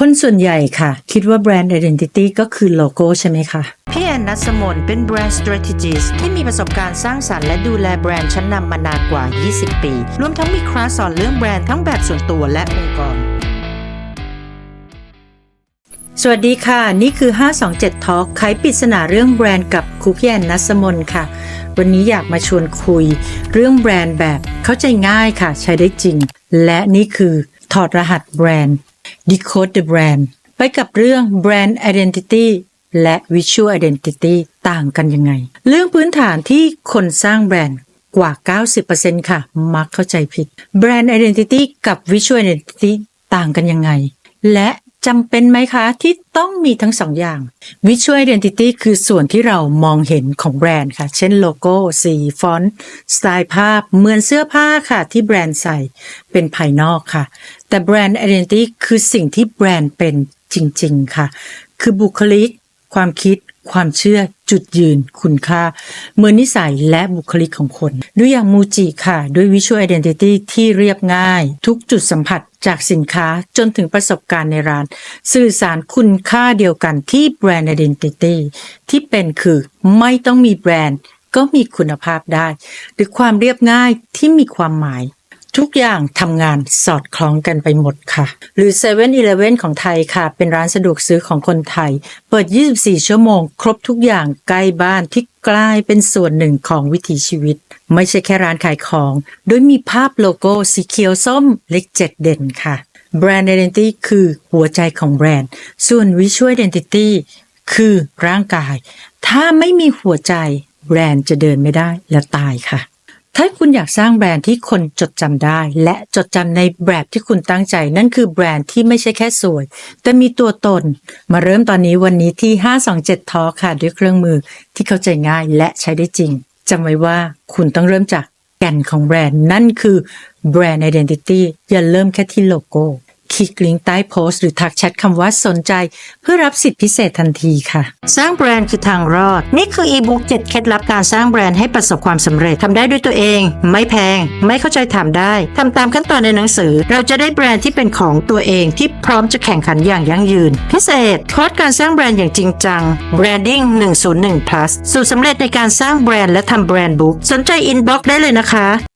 คนส่วนใหญ่ค่ะ คิดว่าแบรนด์ Identity ก็คือโลโก้ใช่ไหมคะพี่แอนนัสมนเป็นแบรนด์ strategist ที่มีประสบการณ์สร้างสรรค์และดูแลแบรนด์ชั้นนำมานานกว่า 20 ปี รวมทั้งมีคลาสสอนเรื่องแบรนด์ทั้งแบบส่วนตัวและองค์กร สวัสดีค่ะ นี่คือ 527 Talk ไขปริศนาเรื่องแบรนด์กับครูพี่แอนนัสมนค่ะ วันนี้อยากมาชวนคุย เรื่องแบรนด์แบบเข้าใจง่ายค่ะ ใช้ได้จริง และนี่คือถอดรหัสแบรนด์ Decode the Brand ไปกับเรื่อง Brand Identity และ Visual Identity ต่างกันยังไง เรื่องพื้นฐานที่คนสร้างแบรนด์กว่า 90%ค่ะ มักเข้าใจผิด Brand Identity กับ Visual Identity ต่างกันยังไง และ จำเป็นไหมคะ ที่ต้องมีทั้งสองอย่าง Visual Identity คือส่วนที่เรามองเห็นของแบรนด์ค่ะ เช่นโลโก้ สี ฟอนต์ สไตล์ภาพ เหมือนเสื้อผ้าค่ะ ที่แบรนด์ใส่เป็นภายนอกค่ะ แต่แบรนด์ Identity คือสิ่งที่แบรนด์เป็นจริง ๆ ค่ะ คือบุคลิก ความคิด ความเชื่อจุดยืนคุณค่า เมือนนิสัยและบุคลิกของคน ด้วยอย่างมูจิค่ะ ด้วย Visual Identity ที่เรียบง่าย ทุกจุดสัมผัสจากสินค้าจนถึงประสบการณ์ในร้าน สื่อสารคุณค่าเดียวกันที่แบรนด์ Identity ที่เป็นคือไม่ต้องมีแบรนด์ก็มีคุณภาพได้ หรือความเรียบง่ายที่มีความหมาย ทุกอย่างทำงานสอดคล้องกันไปหมดค่ะ หรือ7 e เ e ่ e อของไทยค่ะ เป็นร้านสะดวกซื้อของคนไทย เปิด 24 ชั่วโมง ครบทุกอย่างใกล้บ้านที่กลายเป็นส่วนหนึ่งของวิถีชีวิต ไม่ใช่แค่ร้านขายของ โดยมีภาพโลโก้สีเขียวส้มเล็กเจ็ดเด่นค่ะแบรนด์ Identity คือหัวใจของแบรนด์ ส่วน Visual Identity คือร่างกาย ถ้าไม่มีหัวใจ แบรนด์จะเดินไม่ได้และตายค่ะ ถ้าคุณอยากสร้างแบรนด์ที่คนจดจำได้ และจดจำในแบบที่คุณตั้งใจ นั่นคือแบรนด์ที่ไม่ใช่แค่สวย แต่มีตัวตน มาเริ่มตอนนี้วันนี้ที่ 527ทอค่ะด้วยเครื่องมือที่เข้าใจง่ายและใช้ได้จริงจำไว้ว่าคุณต้องเริ่มจากแก่นของแบรนด์ นั่นคือแบรนด์ identity อย่าเริ่มแค่ที่โลโก้ คลิกลิงก์ใต้โพสต์หรือทักแชทคำว่าสนใจ เพื่อรับสิทธิพิเศษทันทีค่ะ สร้างแบรนด์คือทางรอด นี่คืออีบุ๊ก7เคล็ดลับการสร้างแบรนด์ให้ประสบความสำเร็จทำได้ด้วยตัวเอง ไม่แพง ไม่เข้าใจถามได้ทำตามขั้นตอนในหนังสือ เราจะได้แบรนด์ที่เป็นของตัวเองที่พร้อมจะแข่งขันอย่างยั่งยืน พิเศษคอร์สการสร้างแบรนด์อย่างจริงจัง Branding 101 plus สูตรสำเร็จในการสร้างแบรนด์และทำแบรนด์บุ๊กสนใจอินบ็อกได้เลยนะคะ